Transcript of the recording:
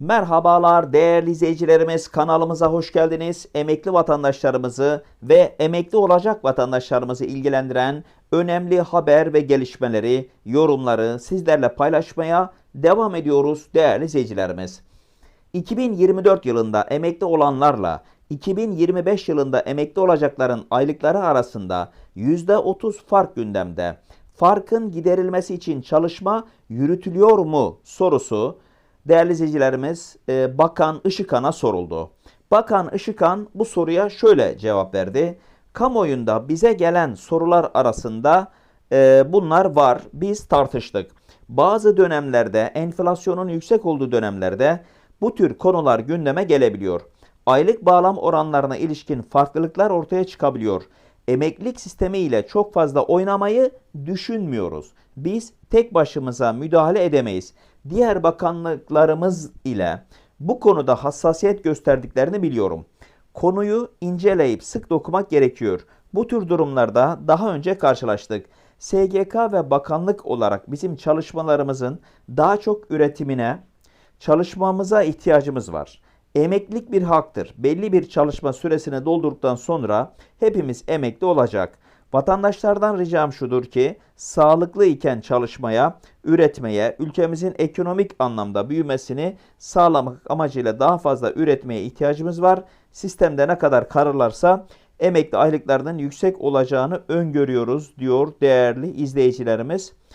Merhabalar değerli izleyicilerimiz kanalımıza hoş geldiniz. Emekli vatandaşlarımızı ve emekli olacak vatandaşlarımızı ilgilendiren önemli haber ve gelişmeleri, yorumları sizlerle paylaşmaya devam ediyoruz değerli izleyicilerimiz. 2024 yılında emekli olanlarla 2025 yılında emekli olacakların aylıkları arasında %30 fark gündemde. Farkın giderilmesi için çalışma yürütülüyor mu sorusu değerli izleyicilerimiz e, Bakan Işıkan'a soruldu. Bakan Işıkan bu soruya şöyle cevap verdi. Kamuoyunda bize gelen sorular arasında e, bunlar var. Biz tartıştık. Bazı dönemlerde enflasyonun yüksek olduğu dönemlerde bu tür konular gündeme gelebiliyor. Aylık bağlam oranlarına ilişkin farklılıklar ortaya çıkabiliyor. Emeklilik sistemi ile çok fazla oynamayı düşünmüyoruz. Biz tek başımıza müdahale edemeyiz. Diğer bakanlıklarımız ile bu konuda hassasiyet gösterdiklerini biliyorum. Konuyu inceleyip sık dokumak gerekiyor. Bu tür durumlarda daha önce karşılaştık. SGK ve bakanlık olarak bizim çalışmalarımızın daha çok üretimine, çalışmamıza ihtiyacımız var. Emeklilik bir haktır. Belli bir çalışma süresini doldurduktan sonra hepimiz emekli olacak. Vatandaşlardan ricam şudur ki sağlıklı iken çalışmaya, üretmeye, ülkemizin ekonomik anlamda büyümesini sağlamak amacıyla daha fazla üretmeye ihtiyacımız var. Sistemde ne kadar kararlarsa emekli aylıklarının yüksek olacağını öngörüyoruz diyor değerli izleyicilerimiz.